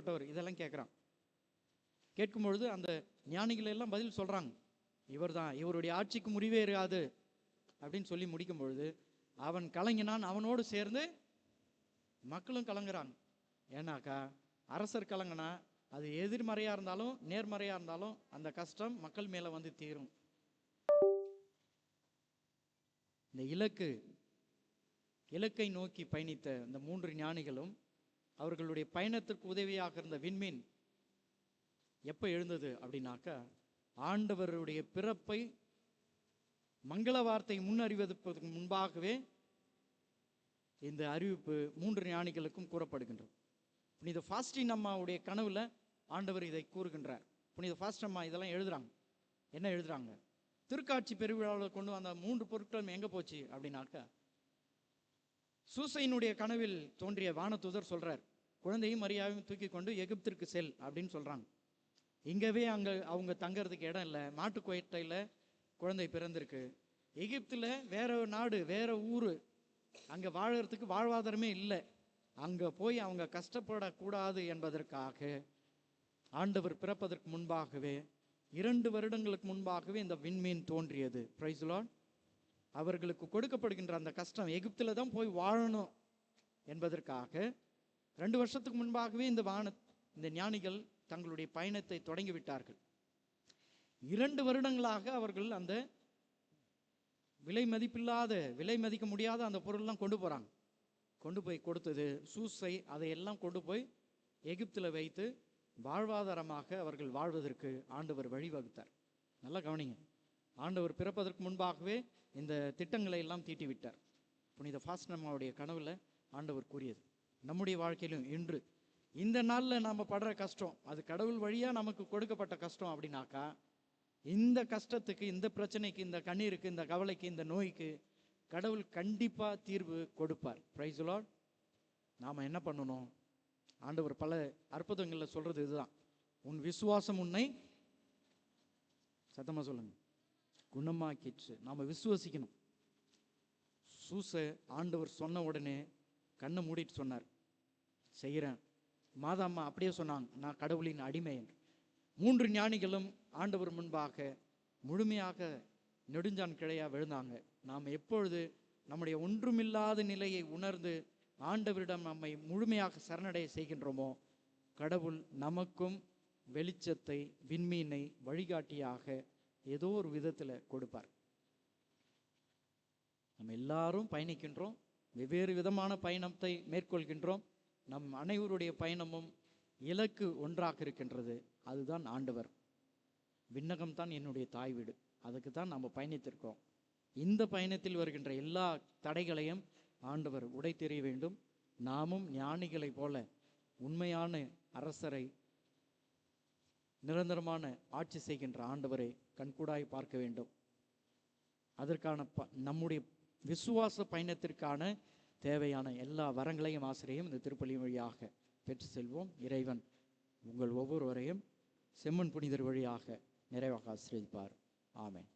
எப்படிப்பட்டவர் இதெல்லாம் கேட்குறான் கேட்கும்பொழுது அந்த ஞானிகள் எல்லாம் பதில் சொல்றாங்க. இவர்தான் இவருடைய ஆட்சிக்கு முடிவேறாது அப்படின்னு சொல்லி முடிக்கும் பொழுது அவன் கலங்கினான் அவனோடு சேர்ந்து மக்களும் கலங்குறாங்க. ஏன்னாக்கா அரசர் கலங்கினா அது எதிர்மறையா இருந்தாலும் நேர்மறையா இருந்தாலும் அந்த கஷ்டம் மக்கள் மேல வந்து தீரும். இந்த இலக்கு இலக்கை நோக்கி பயணித்த இந்த மூன்று ஞானிகளும் அவர்களுடைய பயணத்திற்கு உதவியாக இருந்த விண்மீன் எப்போ எழுந்தது அப்படின்னாக்க ஆண்டவருடைய பிறப்பை மங்கள வார்த்தை முன்னறிவதற்கு முன்பாகவே இந்த அறிவிப்பு மூன்று ஞானிகளுக்கும் கூறப்படுகின்றது. புனித ஃபாஸ்டின் அம்மாவுடைய கனவில் ஆண்டவர் இதை கூறுகின்றார். புனித ஃபாஸ்ட் அம்மா இதெல்லாம் எழுதுகிறாங்க என்ன எழுதுகிறாங்க திருக்காட்சி பெருவிழாவில் கொண்டு வந்த மூன்று பொருட்களும் எங்கே போச்சு அப்படின்னாக்க சூசையினுடைய கனவில் தோன்றிய வானதூதர் சொல்கிறார் குழந்தையும் மரியாதையும் தூக்கி கொண்டு எகிப்திற்கு செல் அப்படின்னு சொல்கிறாங்க இங்கவே அங்கே அவங்க தங்கிறதுக்கு இடம் இல்லை. மாட்டுக்கோட்டையில குழந்தை பிறந்திருக்கு. எகிப்தில் வேற நாடு வேற ஊர். அங்கே வாழறதுக்கு வாழ்வாதாரமே இல்லை. அங்கே போய் அவங்க கஷ்டப்படக்கூடாது என்பதற்காக ஆண்டவர் பிறப்பதற்கு முன்பாகவே இரண்டு வருடங்களுக்கு முன்பாகவே இந்த விண்மீன் தோன்றியது. பிரைஸ்லான் அவர்களுக்கு கொடுக்கப்படுகின்ற அந்த கஷ்டம் எகிப்தில் தான் போய் வாழணும் என்பதற்காக ரெண்டு வருஷத்துக்கு முன்பாகவே இந்த வான இந்த ஞானிகள் தங்களுடைய பயணத்தை தொடங்கி விட்டார்கள் இரண்டு வருடங்களாக அவர்கள் அந்த விலை மதிப்பில்லாத விலை மதிக்க முடியாத அந்த பொருள்லாம் கொண்டு போகிறாங்க கொண்டு போய் கொடுத்தது சூசை அதையெல்லாம் கொண்டு போய் எகிப்தில் வைத்து வாழ்வாதாரமாக அவர்கள் வாழ்வதற்கு ஆண்டவர் வழிவகுத்தார். நல்லா கவனிங்க. ஆண்டவர் பிறப்பதற்கு முன்பாகவே இந்த திட்டங்களை எல்லாம் தீட்டி விட்டார் புனித ஃபாஸ்டம்மாவுடைய கனவில் ஆண்டவர் கூறியது. நம்முடைய வாழ்க்கையிலும் இன்று. இந்த நாளில் நாம் படுற கஷ்டம் அது கடவுள் வழியாக நமக்கு கொடுக்கப்பட்ட கஷ்டம் அப்படின்னாக்கா இந்த கஷ்டத்துக்கு இந்த பிரச்சனைக்கு இந்த கண்ணீருக்கு இந்த கவலைக்கு இந்த நோய்க்கு கடவுள் கண்டிப்பாக தீர்வு கொடுப்பார். ப்ரைஸ் லார்ட் நாம் என்ன பண்ணணும்? ஆண்டவர் பல அற்புதங்களில் சொல்கிறது இதுதான். உன் விசுவாசம் உன்னை சத்தமாக சொல்லுங்க. குணமாக்கிச்சு நாம் விசுவசிக்கணும். சூச ஆண்டவர் சொன்ன உடனே கண்ணை மூடிட்டு சொன்னார். செய்கிறேன். மாதாம்மா அப்படியே சொன்னாங்க நான் கடவுளின் அடிமை என்று மூன்று ஞானிகளும் ஆண்டவர் முன்பாக முழுமையாக நெடுஞ்சான் கிளையாக விழுந்தாங்க. நாம் எப்பொழுது நம்முடைய ஒன்றுமில்லாத நிலையை உணர்ந்து ஆண்டவரிடம் நம்மை முழுமையாக சரணடைய செய்கின்றோமோ கடவுள் நமக்கும் வெளிச்சத்தை விண்மீனை வழிகாட்டியாக ஏதோ ஒரு விதத்தில் கொடுப்பார். நம்ம எல்லாரும் பயணிக்கின்றோம். வெவ்வேறு விதமான பயணத்தை மேற்கொள்கின்றோம். நம் அனைவருடைய பயணமும் இலக்கு ஒன்றாக இருக்கின்றது. அதுதான் ஆண்டவர். விண்ணகம் தான் என்னுடைய தாய் வீடு. அதுக்கு தான் நம்ம பயணித்திருக்கோம் இந்த பயணத்தில் வருகின்ற எல்லா தடைகளையும் ஆண்டவர் உடை தெரிய வேண்டும். நாமும் ஞானிகளைப் போல உண்மையான அரசரை நிரந்தரமான ஆட்சி செய்கின்ற ஆண்டவரை கண்கூடாய் பார்க்க வேண்டும். அதற்கான ப நம்முடைய விசுவாச பயணத்திற்கான தேவையான எல்லா வரங்களையும் ஆசிரியையும் இந்த திருப்பள்ளி வழியாக பெற்று செல்வோம். இறைவன் உங்கள் ஒவ்வொருவரையும் செம்மன் புனிதர் வழியாக நிறைவாக ஆசிரியப்பார் ஆமேன்.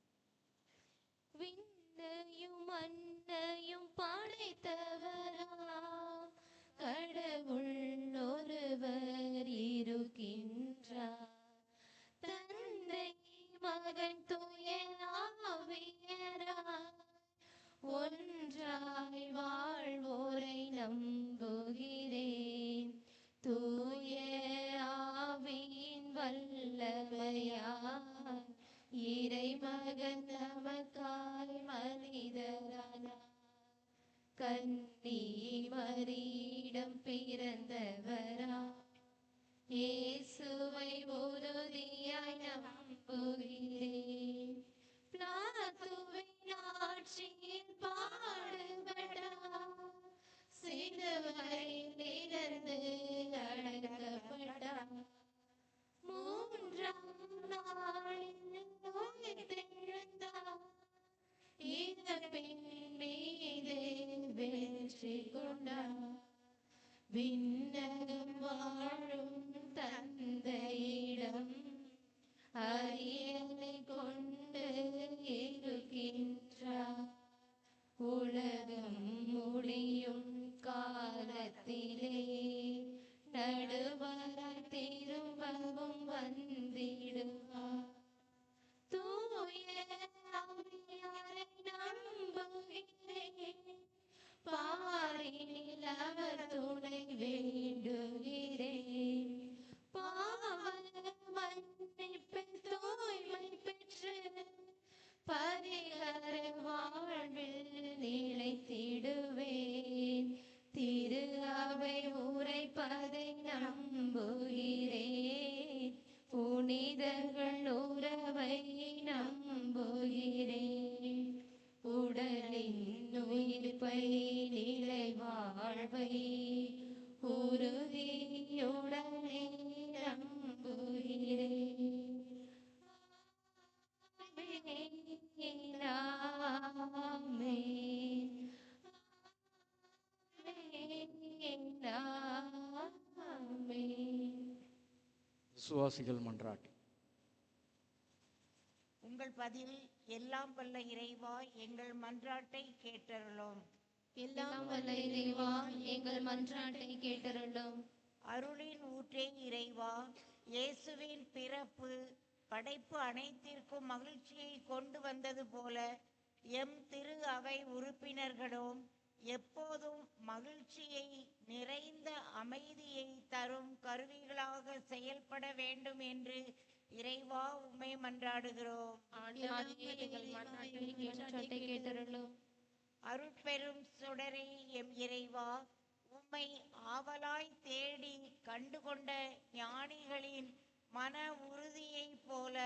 விசுவாசிகள் மன்றாட்டு. உங்கள் பதில் எல்லாம் வல்ல இறைவா எங்கள் மன்றாட்டை கேட்டருளும். எல்லாம் வல்ல இறைவா எங்கள் மன்றாட்டை கேட்டருளும். அருளின் ஊற்றே இறைவா இயேசுவின் பிறப்பு படைப்பு அனைத்திற்கும் மகிழ்ச்சியை கொண்டு வந்தது போல எம் திரு அவை உறுப்பினர்களும் எப்போதும் மகிழ்ச்சியை நிறைந்த அமைதியை தரும் கருவிகளாக செயல்பட வேண்டும் என்று இறைவா உம்மை மன்றாடுகிறோம். அருட்பெரும் சுடரே எம் இறைவா உம்மை ஆவலாய் தேடி கண்டுகொண்ட ஞானிகளின் மன உறுதியைப் போல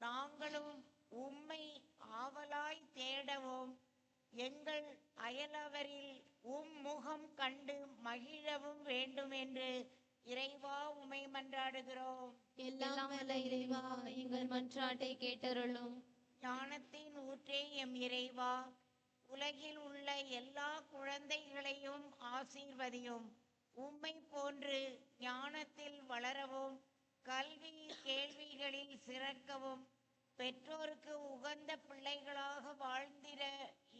நாங்களும் உம்மை ஆவலாய் தேடவும் எங்கள் அயலவரில் உம் முகம் கண்டு மகிழவும் வேண்டும் என்று இறைவா உம்மை மன்றாடுகிறோம். எல்லாம் வல்ல இறைவா எங்கள் மன்றாட்டை கேட்டருளும். ஞானத்தின் ஊற்றே எம் இறைவா உலகில் உள்ள எல்லா குழந்தைகளையும் ஆசீர்வதியும். உம்மை போன்று ஞானத்தில் வளரவும் கல்வி கேள்விகளில் சிறக்கவும் பெற்றோருக்கு உகந்த பிள்ளைகளாக வாழ்ந்திட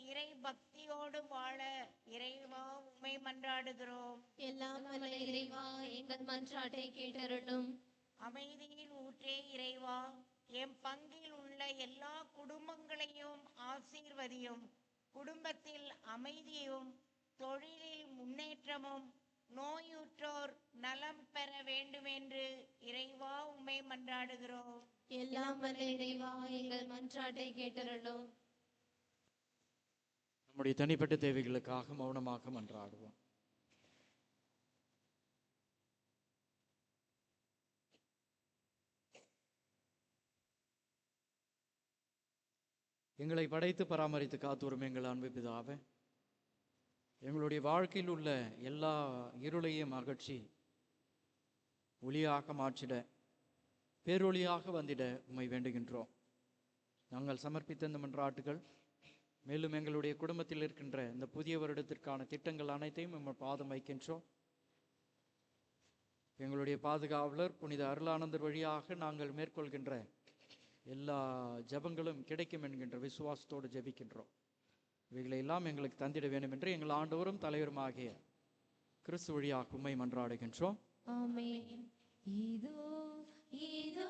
இறை பக்தியோடு வாழ இறைவா உம்மை மன்றாடுகிறோம். எல்லாம் வல்ல இறைவா எங்கள் மன்றாட்டை கேட்டருளும். அமைதியில் ஊற்றே இறைவா எம் பங்கில் உள்ள எல்லா குடும்பங்களையும் ஆசீர்வதியும். குடும்பத்தில் அமைதியும் தொழிலில் முன்னேற்றமும் நோயுற்றோர் நலம் பெற வேண்டும் என்று இறைவா உம்மை மன்றாடுகிறோம். எல்லாம் வல்ல இறைவா எங்கள் மன்றாட்டை கேட்டருளும். நம்முடைய தனிப்பட்ட தேவைகளுக்காக மௌனமாக மன்றாடுவோம் எங்களை படைத்து பராமரித்து காத்தோறும் எங்கள் அன்பு பிதாவே எங்களுடைய வாழ்க்கையில் உள்ள எல்லா இருளையும் அகற்றி ஒளியாக மாற்றிட பேரொளியாக வந்திட உண்மை வேண்டுகின்றோம். நாங்கள் சமர்ப்பித்த இந்த மன்றாட்டுகள் மேலும் எங்களுடைய குடும்பத்தில் இருக்கின்ற இந்த புதிய வருடத்திற்கான திட்டங்கள் அனைத்தையும் நம்ம பாதம் வைக்கின்றோம். எங்களுடைய பாதுகாவலர் புனித அருளானந்தர் வழியாக நாங்கள் மேற்கொள்கின்ற எல்லா ஜெபங்களும் கிடைக்கும் என்கின்ற விசுவாசத்தோடு ஜெபிக்கின்றோம். இவைகளை எல்லாம் எங்களுக்கு தந்திட வேண்டும் என்று எங்கள் ஆண்டவரும் தலைவருமாகிய கிறிஸ்து வழியாக உண்மை மன்றாடுகின்றோம். இதோ இதோ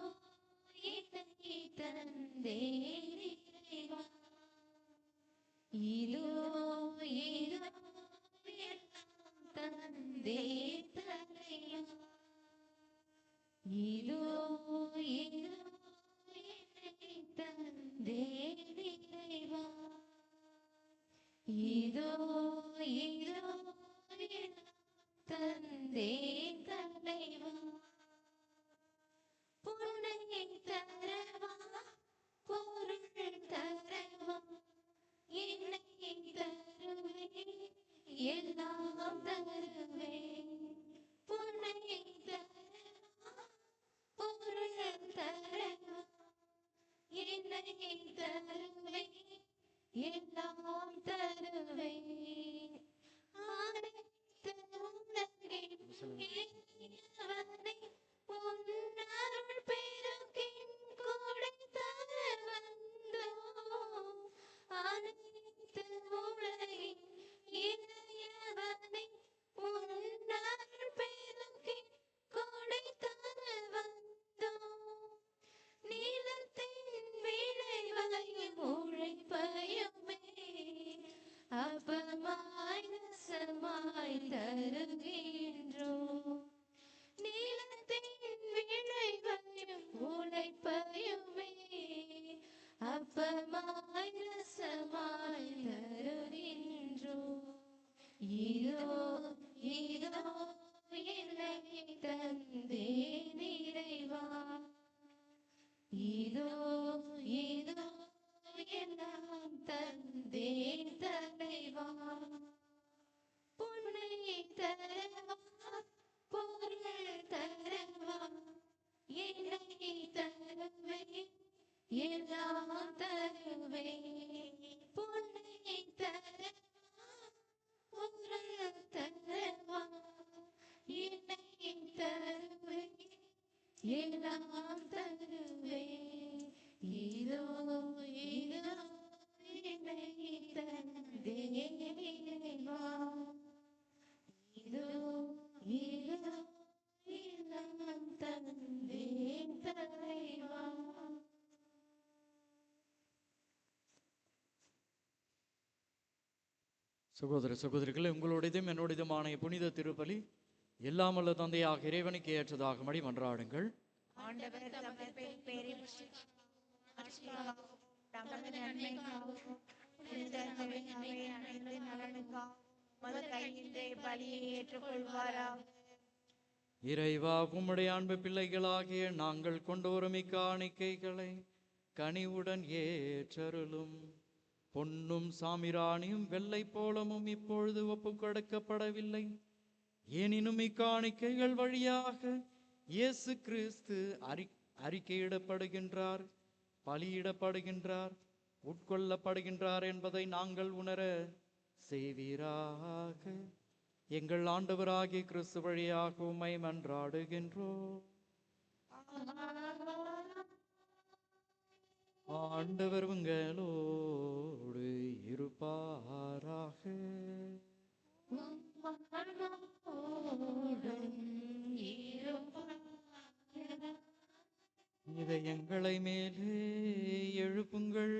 தந்தேரி இதோ இதோ இதோ எல்லாம் தந்தே தலைவா. பொன்னை தரவா பொருள் தரவா. என்னை தருவே எல்லாம் தருவே. பொன்னை தரவா பொருள் தரவா. என்னை தருவே எல்லாம் தருவே. சகோதர சகோதரிகளே உங்களுடையதும் என்னுடையதுமான புனித திருப்பலி எல்லாம் தந்தையாக இறைவனுக்கு ஏற்றதாகும்படி மன்றாடுங்கள். ஆண்டவர் நன்மைக்காகவும் அனைத்து நலனுக்காகவும் கையிலே பலியை இறைவா உம்முடைய அன்பு பிள்ளைகளாகிய நாங்கள் கொண்டு வரும் இக்காணிக்கைகளை கனிவுடன் ஏற்றருளும் பொன்னும் சாமிராணியும் வெள்ளை போலமும் இப்பொழுது ஒப்பு கொடுக்கப்படவில்லை எனினும் இக்காணிக்கைகள் வழியாக இயேசு கிறிஸ்து அறி அறிக்கையிடப்படுகின்றார் பலியிடப்படுகின்றார் உட்கொள்ளப்படுகின்றார் என்பதை நாங்கள் உணர செய்வீராக. எங்கள் ஆண்டவராகி கிறிஸ்து வழியாக உமை மன்றாடுகின்றோம். ஆண்டவர் உங்களோடு இருப்பாராக. இதை எங்களை மேலே எழுப்புங்கள்.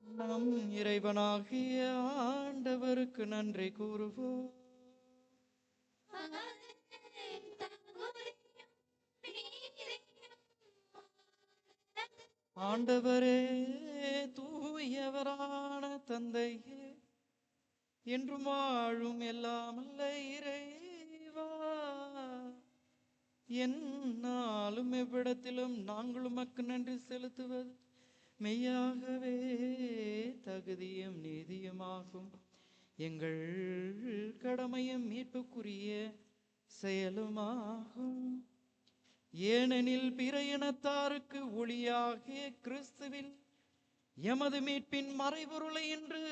நம் இறைவனாகிய ஆண்டவருக்கு நன்றி கூறுவோம். ஆண்டவரே தூயவரான தந்தையே என்றும் வாழும் எல்லாமல்ல இறைவா. என்னாலும் எவ்விடத்திலும் நாங்களும் மக்கு நன்றி செலுத்துவது மெய்யாகவே தகுதியும் நீதியுமாகும். எங்கள் கடமையும் மீட்புக்குரிய செயலுமாகும். ஏனெனில் பிற இனத்தாருக்கு ஒளியாகிய கிறிஸ்துவில் எமது மீட்பின் மறைபொருளை என்று